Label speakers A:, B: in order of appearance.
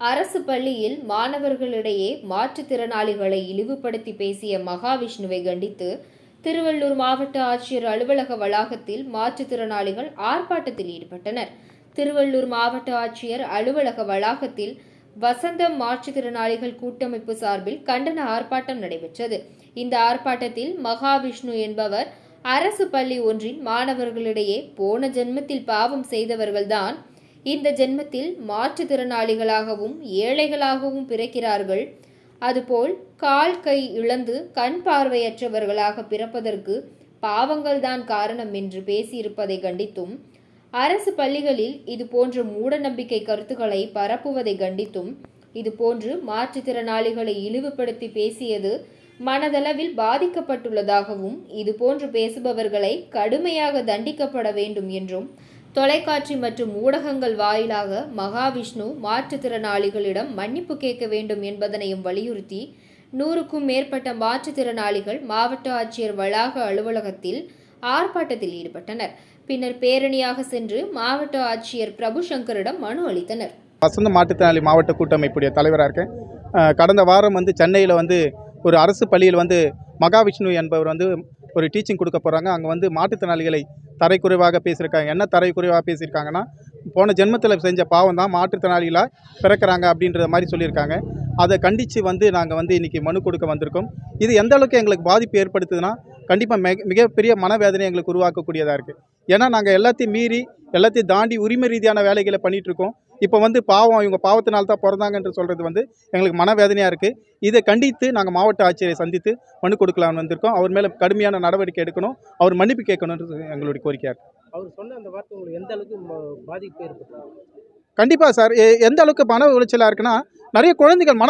A: அரசு பள்ளியில் மாணவர்களிடையே மாற்றுத்திறனாளிகளை இழிவுபடுத்தி பேசிய மகாவிஷ்ணுவை கண்டித்து திருவள்ளூர் மாவட்ட ஆட்சியர் அலுவலக வளாகத்தில் மாற்றுத்திறனாளிகள் ஆர்ப்பாட்டத்தில் ஈடுபட்டனர். திருவள்ளூர் மாவட்ட ஆட்சியர் அலுவலக வளாகத்தில் வசந்தம் மாற்றுத்திறனாளிகள் கூட்டமைப்பு சார்பில் கண்டன ஆர்ப்பாட்டம் நடைபெற்றது. இந்த ஆர்ப்பாட்டத்தில் மகாவிஷ்ணு என்பவர் அரசு பள்ளி ஒன்றின் மாணவர்களிடையே போன ஜென்மத்தில் பாவம் செய்தவர்கள்தான் இந்த ஜென்மத்தில் மாற்றுத்திறனாளிகளாகவும் ஏழைகளாகவும் பிறக்கிறார்கள். அதுபோல் கால் கை இழந்து கண் பார்வையற்றவர்களாக பிறப்பதற்கு பாவங்கள்தான் காரணம் என்று பேசியிருப்பதை கண்டித்தும் அரசு பள்ளிகளில் இது போன்ற மூடநம்பிக்கை கருத்துக்களை பரப்புவதை கண்டித்தும் இது போன்று மாற்றுத்திறனாளிகளை இழிவுபடுத்தி பேசியது மனதளவில் பாதிக்கப்பட்டுள்ளதாகவும் இது போன்று பேசுபவர்களை கடுமையாக தண்டிக்கப்பட வேண்டும் என்றும் தொலைக்காட்சி மற்றும் ஊடகங்கள் வாயிலாக மகாவிஷ்ணு மாற்றுத்திறனாளிகளிடம் மன்னிப்பு கேட்க வேண்டும் என்பதனையும் வலியுறுத்தி நூறுக்கும் மேற்பட்ட மாற்றுத்திறனாளிகள் மாவட்ட ஆட்சியர் வளாக அலுவலகத்தில் ஆர்ப்பாட்டத்தில் ஈடுபட்டனர். பின்னர் பேரணியாக சென்று மாவட்ட ஆட்சியர் பிரபு சங்கரிடம் மனு அளித்தனர்.
B: வசந்த மாற்றுத்திறனாளி மாவட்ட கூட்டமைப்புடைய தலைவராக இருக்கேன். கடந்த வாரம் வந்து சென்னையில் வந்து ஒரு அரசு பள்ளியில் வந்து மகாவிஷ்ணு என்பவர் வந்து ஒரு டீச்சிங் கொடுக்க போகிறாங்க அங்கே வந்து மாற்றுத்திறனாளிகளை தரைக்குறைவாக பேசியிருக்காங்க. என்ன தரைக்குறைவாக பேசியிருக்காங்கன்னா போன ஜென்மத்தில் செஞ்ச பாவம் தான் மாற்றுத்திறனாளிகளாக பிறக்கிறாங்க அப்படின்ற மாதிரி சொல்லியிருக்காங்க. அதை கண்டித்து வந்து நாங்கள் வந்து இன்றைக்கி மனு கொடுக்க வந்திருக்கோம். இது எந்த அளவுக்கு எங்களுக்கு பாதிப்பு ஏற்படுத்துதுன்னா கண்டிப்பாக மிக மிகப்பெரிய மனவேதனை எங்களுக்கு உருவாக்கக்கூடியதாக இருக்குது ஏன்னா நாங்கள் எல்லாத்தையும் மீறி எல்லாத்தையும் தாண்டி உரிமை ரீதியான வேலைகளை பண்ணிகிட்ருக்கோம் இப்போ வந்து பாவம் இவங்க பாவத்தினால தான் பிறந்தாங்கன்ற சொல்கிறது வந்து எங்களுக்கு மனவேதனையாக இருக்குது இதை கண்டித்து நாங்கள் மாவட்ட ஆட்சியரை சந்தித்து மனு கொடுக்கலாம்னு வந்திருக்கோம். அவர் மேலே கடுமையான நடவடிக்கை எடுக்கணும். அவர் மன்னிப்பு கேட்கணுன்றது எங்களுடைய கோரிக்கையாக இருக்குது
C: அவர் சொன்ன அந்த வார்த்தை உங்களுக்கு எந்த அளவுக்கு பாதிப்பு ஏற்பட்டது
B: கண்டிப்பாக சார். எந்த அளவுக்கு மன உளைச்சலாக இருக்குன்னா நிறைய குழந்தைகள் மன